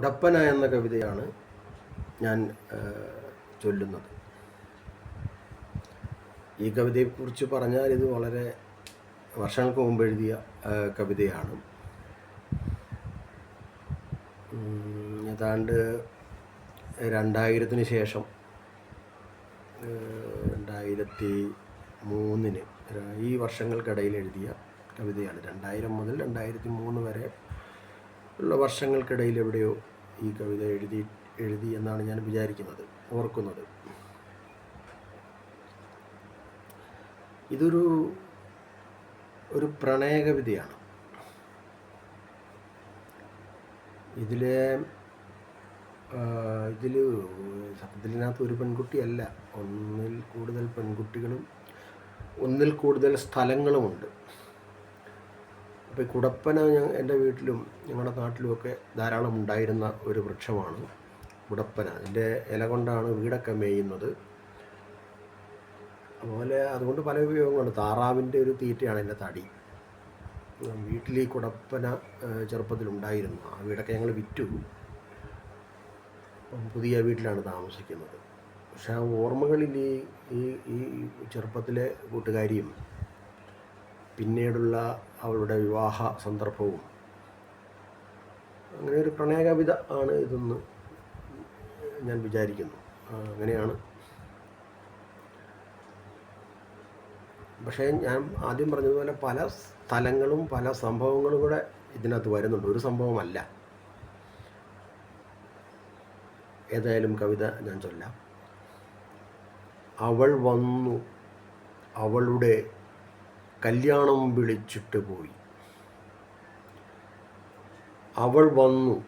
കുടപ്പന എന്ന കവിതയാണ് ഞാൻ ചൊല്ലുന്നത്. ഈ കവിതയെക്കുറിച്ച് പറഞ്ഞാൽ ഇത് വളരെ വർഷങ്ങൾക്ക് മുമ്പ് എഴുതിയ കവിതയാണ്. ഏതാണ്ട് രണ്ടായിരത്തിന് ശേഷം രണ്ടായിരത്തി മൂന്നിന് ഈ വർഷങ്ങൾക്കിടയിൽ എഴുതിയ കവിതയാണ്. രണ്ടായിരം മുതൽ രണ്ടായിരത്തി മൂന്ന് വരെ ഉള്ള വർഷങ്ങൾക്കിടയിൽ എവിടെയോ ഈ കവിത എഴുതി എഴുതി എന്നാണ് ഞാൻ വിചാരിക്കുന്നത് ഓർക്കുന്നത്. ഇതൊരു ഒരു പ്രണയ കവിതയാണ് ഇതിലെ ഇതിൽ സത്യത്തിനകത്ത് ഒരു പെൺകുട്ടിയല്ല. ഒന്നിൽ കൂടുതൽ പെൺകുട്ടികളും ഒന്നിൽ കൂടുതൽ സ്ഥലങ്ങളുമുണ്ട്. അപ്പോൾ കുടപ്പന എന്റെ വീട്ടിലും ഞങ്ങളുടെ നാട്ടിലുമൊക്കെ ധാരാളം ഉണ്ടായിരുന്ന ഒരു വൃക്ഷമാണ് കുടപ്പന. അതിന്റെ ഇല കൊണ്ടാണ് വീടൊക്കെ മേയുന്നത്. അതുപോലെ അതുകൊണ്ട് പല ഉപയോഗങ്ങളുണ്ട്. താറാവിന്റെ ഒരു തീറ്റയാണ് എന്റെ തടി. വീട്ടിൽ ഈ കുടപ്പന ചെറുപ്പത്തിലുണ്ടായിരുന്നു ആ വീടൊക്കെ ഞങ്ങൾ വിറ്റു. പുതിയ വീട്ടിലാണ് താമസിക്കുന്നത്. പക്ഷേ ആ ഓർമ്മകളിൽ ഈ ഈ ചെറുപ്പത്തിലെ കൂട്ടുകാരിയും പിന്നീടുള്ള അവരുടെ വിവാഹ സന്ദർഭവും. അങ്ങനെ ഒരു പ്രണയകവിത ആണ് ഇതെന്ന് ഞാൻ വിചാരിക്കുന്നു. അങ്ങനെയാണ്. പക്ഷേ ഞാൻ ആദ്യം പറഞ്ഞതുപോലെ പല സ്ഥലങ്ങളും പല സംഭവങ്ങളും കൂടെ ഇതിനകത്ത് വരുന്നുണ്ട്. ഒരു സംഭവമല്ല. ഏതായാലും കവിത ഞാൻ ചൊല്ലാം. അവൾ വന്നു. അവളുടെ കല്യാണം വിളിച്ചിട്ട് പോയി. അവൾ വന്നു.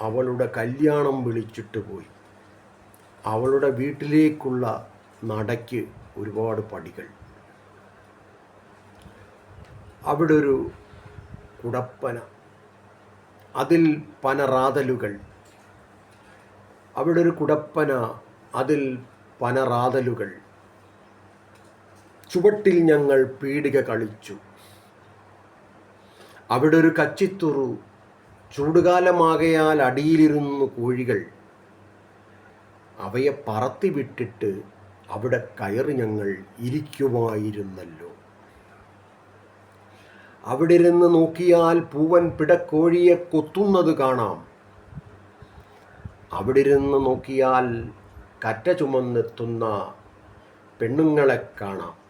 അവളുടെ കല്യാണം വിളിച്ചിട്ട് പോയി. അവളുടെ വീട്ടിലേക്കുള്ള നടയ്ക്ക് ഒരുപാട് പടികൾ. അവിടെ ഒരു കുടപ്പന. അതിൽ പനറാതലുകൾ അവിടെ ഒരു കുടപ്പന. അതിൽ പനറാതലുകൾ ചുവട്ടിൽ ഞങ്ങൾ പീടിക കളിച്ചു. അവിടെ ഒരു കച്ചിത്തുറു ചൂടുകാലമാകയാൽ അടിയിലിരുന്നു കോഴികൾ. അവയെ പറത്തി വിട്ടിട്ട് അവിടെ കയറി ഞങ്ങൾ ഇരിക്കുമായിരുന്നല്ലോ. അവിടെ ഇരുന്ന് നോക്കിയാൽ പൂവൻ പിടക്കോഴിയെ കൊത്തുന്നത് കാണാം. അവിടെ ഇരുന്ന് നോക്കിയാൽ കറ്റ ചുമന്നെത്തുന്ന പെണ്ണുങ്ങളെ കാണാം.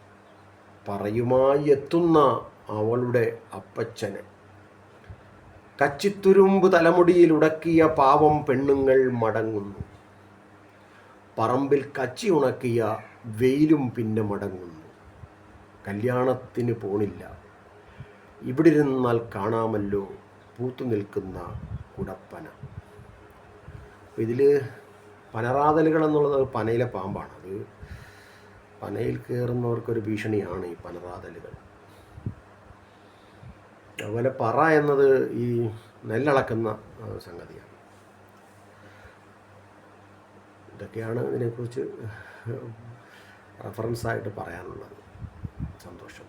പറയുമായി എത്തുന്ന അവളുടെ അപ്പച്ചന്. കച്ചിത്തുരുമ്പ് തലമുടിയിൽ ഉടക്കിയ പാവം പെണ്ണുങ്ങൾ മടങ്ങുന്നു. പറമ്പിൽ കച്ചി ഉണക്കിയ വെയിലും പിന്നെ മടങ്ങുന്നു. കല്യാണത്തിന് പോണില്ല. ഇവിടെ ഇരുന്നാൽ കാണാമല്ലോ പൂത്തു നിൽക്കുന്ന കുടപ്പന. ഇതിൽ പനറാതലുകൾ എന്നുള്ളത് പനയിലെ പാമ്പാണ്. അത് പനയിൽ കയറുന്നവർക്കൊരു ഭീഷണിയാണ് ഈ പനറാതലുകൾ അതുപോലെ പറ എന്നത് ഈ നെല്ലളക്കുന്ന സംഗതിയാണ്. ഇതൊക്കെയാണ് ഇതിനെക്കുറിച്ച് റെഫറൻസായിട്ട് പറയാനുള്ളത്. സന്തോഷം.